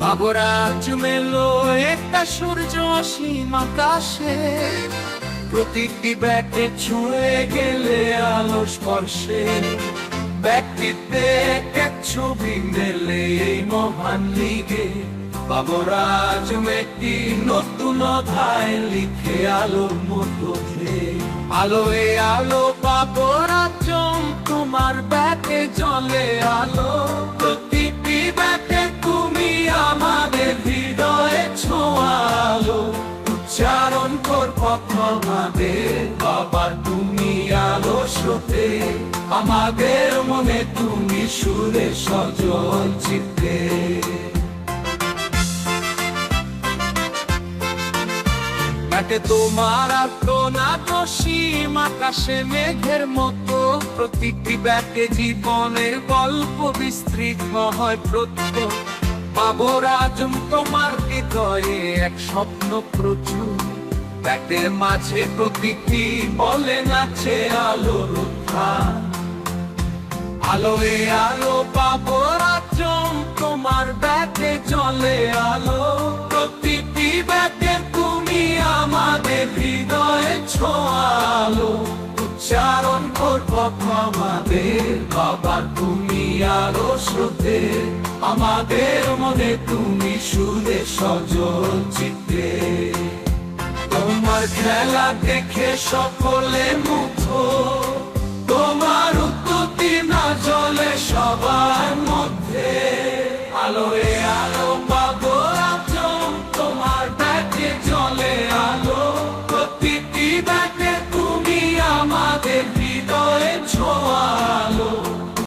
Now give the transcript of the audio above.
বাবরাজ মেলো, একটা সূর্য অসীম আকাশে। প্রতিটি ব্যাটে ছুঁয়ে গেলে আলো স্পর্শে। ব্যক্তিত্বে এক ছবি মেলে এই মহান লিগে। বাবরাজ একটি নতুন অধ্যায় লিখে আলোর মধ্যে আলো এ আলো বাবরাজ তোমার ব্যাটে জলে আলো। আমাদের বাবা, তুমি আলো স্রোতে। আমাদের মনে তুমি সুরে সজল চিত্তে। তোমার আর্তনাদ, সীম আকাশে মেঘের মতো। প্রতিটি ব্যাটে জীবনের গল্প বিস্তৃত হয় প্রত্য বাবর আজম তোমার হৃদয়ে এক স্বপ্ন প্রচুর। ব্যাটের মাঝে প্রতিটি বলে নাচে আলোর উত্থান আলো এ আলো পাবো রাজ্যম তোমার ব্যাটে চলে আলো। প্রতিটি ব্যাটে তুমি আমাদের হৃদয়ে ছোঁয়ালো। উচ্চারণ করব আমাদের বাবা তুমি আরও স্রোতে। আমাদের মনে তুমি সুরে সজল চিত্রে। তোমার খেলা দেখে সকলে মুখ তোমার উত্ততি না জলে সবার মধ্যে আলোয়